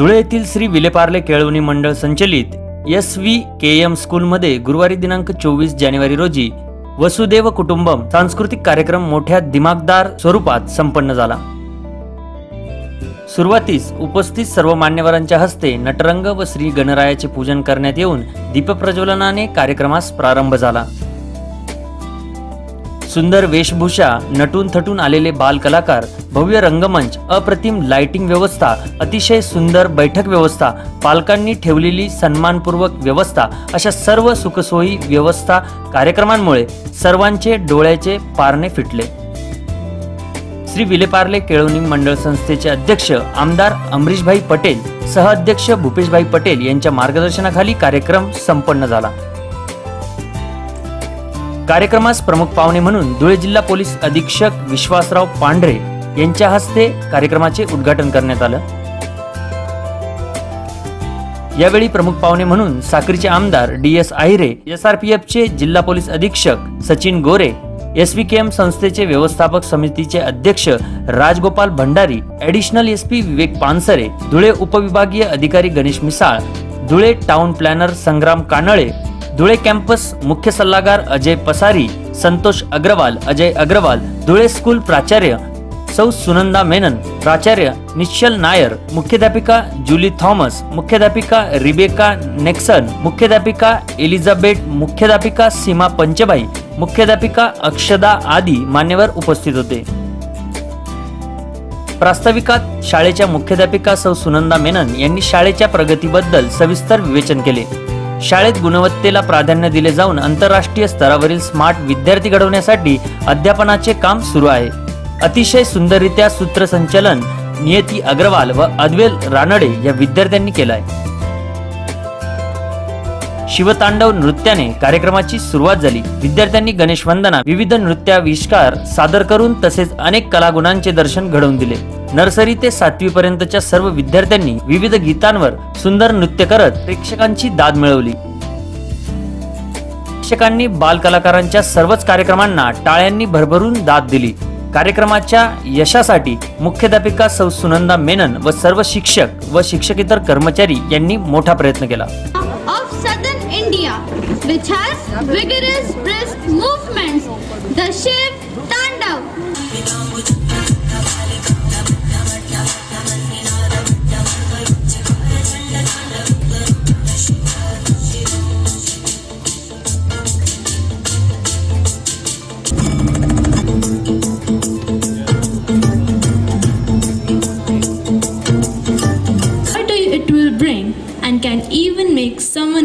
धुळे येथील श्री विलेपार्ले केळवणी मंडळ संचलित एस व्ही के एम स्कूलमध्ये गुरुवारी दिनांक चोवीस जानेवारी रोजी वसुदेव कुटुंबम सांस्कृतिक कार्यक्रम मोठ्या दिमागदार स्वरूपात संपन्न झाला. सुरुवातीस उपस्थित सर्व मान्यवरांच्या हस्ते नटरंग व श्री गणरायाचे पूजन करण्यात येऊन दीपप्रज्वलनाने कार्यक्रमास प्रारंभ झाला. सुंदर वेशभूषा नटून थटून आलेले बाल कलाकार भव्य रंगमंच अप्रतिम लाइटिंग व्यवस्था अतिशय सुंदर बैठक व्यवस्था पालकांनी ठेवलेली सन्मानपूर्वक व्यवस्था अशा सर्व सुखसोयी व्यवस्था कार्यक्रमांमुळे सर्वांचे डोळ्याचे पारणे फिटले. श्री विलेपार्ले केळवणी मंडळ संस्थेचे अध्यक्ष आमदार अमरीशभाई पटेल सहअध्यक्ष भूपेशभाई पटेल यांच्या मार्गदर्शनाखाली कार्यक्रम संपन्न झाला. कार्यक्रमास प्रमुख पाहुणे म्हणून धुळे जिल्हा पोलीस अधीक्षक विश्वासराव पांढरे यांच्या हस्ते कार्यक्रमाचे उद्घाटन करण्यात आलं. यावेळी प्रमुख पाहुणे म्हणून साक्रीचे आमदार D S Ahire S R P जिल्हा पोलीस अधीक्षक Sachin Gore S V K M संस्थेचे व्यवस्थापक समितीचे अध्यक्ष Rajgopal Bhandari additional S P Vivek Pansare Dhule उपविभागीय अधिकारी Ganesh Misal Dhule town planner Sangram Kanale Dhule campus मुख्य सल्लागार अजय पसारी संतोष अग्रवाल अजय अग्रवाल धुळे स्कूल प्राचार्य सौ सुनंदा मेनन प्राचार्य निश्चल नायर मुख्याध्यापिका जुली थॉमस मुख्याध्यापिका रिबेका नेक्सन मुख्याध्यापिका एलिझाबेथ मुख्याध्यापिका सीमा पंचबाई मुख्याध्यापिका अक्षदा आदी मान्यवर उपस्थित होते. प्रास्ताविकात शाळेच्या मुख्याध्यापिका सौ सुनंदा मेनन यांनी शाळेच्या प्रगतीबद्दल सविस्तर विवेचन केले. शाळेत गुणवत्तेला प्राधान्य दिले जाऊन आंतरराष्ट्रीय स्तरावरील स्मार्ट विद्यार्थी घडवण्यासाठी अध्यापनाचे काम सुरू आहे. अतिशय सुंदररित्या सूत्रसंचलन नियती अग्रवाल व अद्वेल रानडे या विद्यार्थ्यांनी केलाय. शिवतांडव नृत्याने कार्यक्रमाची सुरुवात झाली. विद्यार्थ्यांनी गणेश वंदना विविध नृत्याविष्कार सादर करून तसेच अनेक कलागुणांचे दर्शन घडवून दिले. नर्सरी ते सातवी पर्यंतच्या सर्व विद्यार्थ्यांनी विविध गीतांवर सुंदर नृत्य करत प्रेक्षकांची दाद मिळवली. प्रेक्षकांनी बाल कलाकारांच्या सर्वच कार्यक्रमांना टाळ्यांनी भरभरून दाद दिली. कार्यक्रमाच्या यशासाठी मुख्याध्यापिका सौ सुनंदा मेनन व सर्व शिक्षक व शिक्षकेतर कर्मचारी यांनी मोठा प्रयत्न केला. India, which has vigorous brisk movements. The Shiv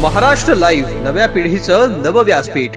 Maharashtra live नव्या पिढीचं नवव्यासपीठ